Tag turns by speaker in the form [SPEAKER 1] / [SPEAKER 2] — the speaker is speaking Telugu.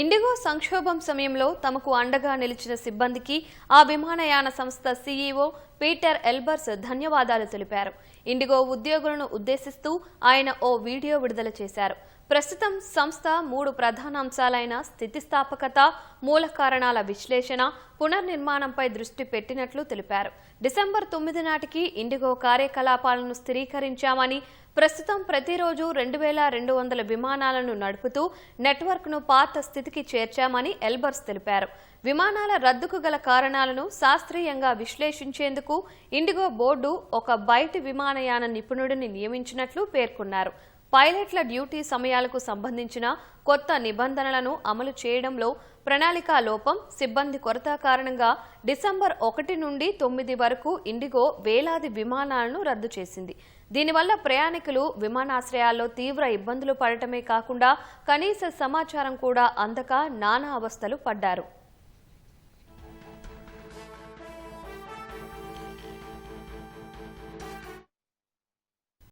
[SPEAKER 1] ఇండిగో సంక్షోభం సమయంలో తమకు అండగా నిలిచిన సిబ్బందికి ఆ విమానయాన సంస్థ సీఈఓ పీటర్ ఎల్బర్స్ ధన్యవాదాలు తెలిపారు. ఇండిగో ఉద్యోగులను ఉద్దేశిస్తూ ఆయన ఓ వీడియో విడుదల చేశారు. ప్రస్తుతం సంస్థ మూడు ప్రధాన అంశాలైన స్థితిస్థాపకత మూల కారణాల విశ్లేషణ పునర్నిర్మాణంపై దృష్టి పెట్టినట్లు తెలిపారు. డిసెంబర్ తొమ్మిది నాటికి ఇండిగో కార్యకలాపాలను స్థిరీకరించామని ప్రస్తుతం ప్రతిరోజు రెండు వేల రెండు వందల విమానాలను నడుపుతూ నెట్వర్క్ను పాత స్థితికి చేర్చామని ఎల్బర్స్ తెలిపారు. విమానాల రద్దుకు గల కారణాలను శాస్త్రీయంగా విశ్లేషించేందుకు ఇండిగో బోర్డు ఒక బయటి విమానయాన నిపుణుడిని నియమించినట్లు పేర్కొన్నారు. పైలట్ల డ్యూటీ సమయాలకు సంబంధించిన కొత్త నిబంధనలను అమలు చేయడంలో ప్రణాళికా లోపం సిబ్బంది కొరత కారణంగా డిసెంబర్ ఒకటి నుండి తొమ్మిది వరకు ఇండిగో వేలాది విమానాలను రద్దు చేసింది. దీనివల్ల ప్రయాణికులు విమానాశ్రయాల్లో తీవ్ర ఇబ్బందులు పడటమే కాకుండా కనీస సమాచారం కూడా అందక నానా అవస్థలు పడ్డారు.